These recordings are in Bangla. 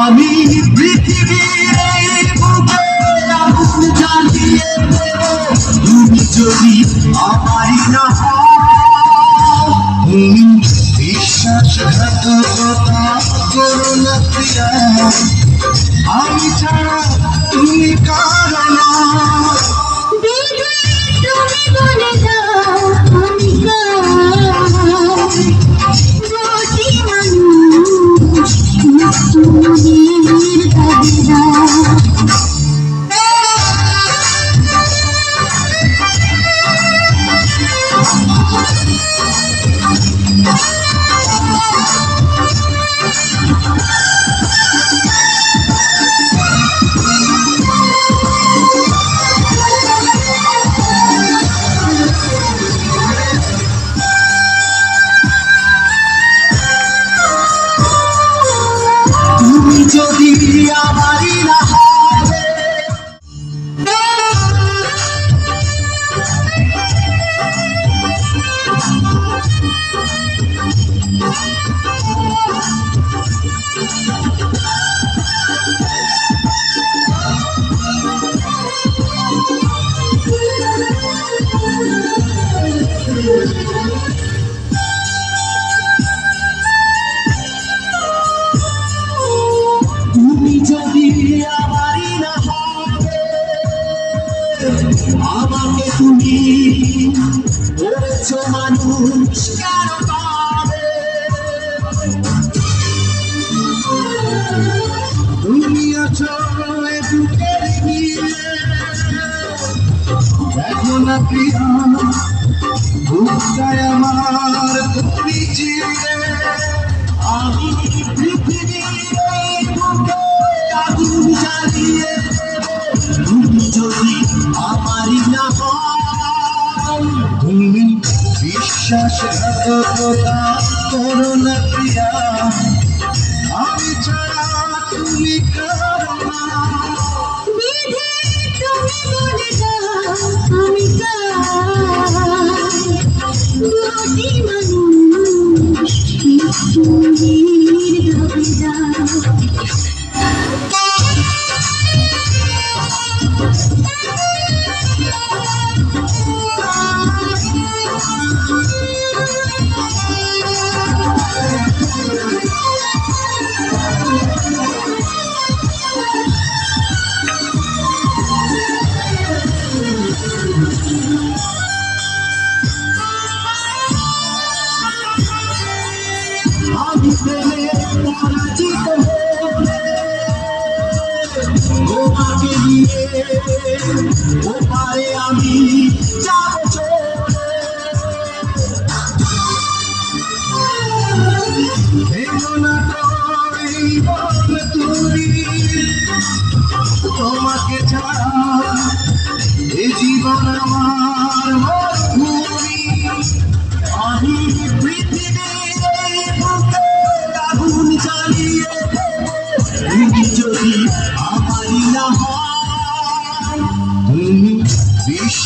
আমি পৃথিবীর জ্বালিয়ে দেব। তুমি যদি আমারই না তুমি করুণা প্রিয়া আমি ছাড়া যদি আমারই না হবে Thank you. হয়েছ মানুষ কেন তবে তুমি আছো বুকে দেখো না আমি পৃথিবীর বিশ্বাস থাকো খোদা করুণা প্রিয়া তোমাকে দিয়ে ওপারে আমি যাব তোমাকে ছাড়া এ জীবন আমার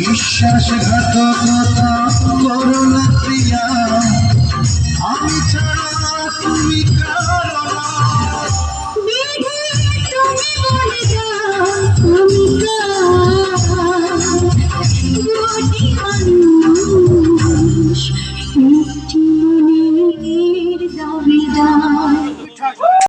বিশ্বাসঘাতকতা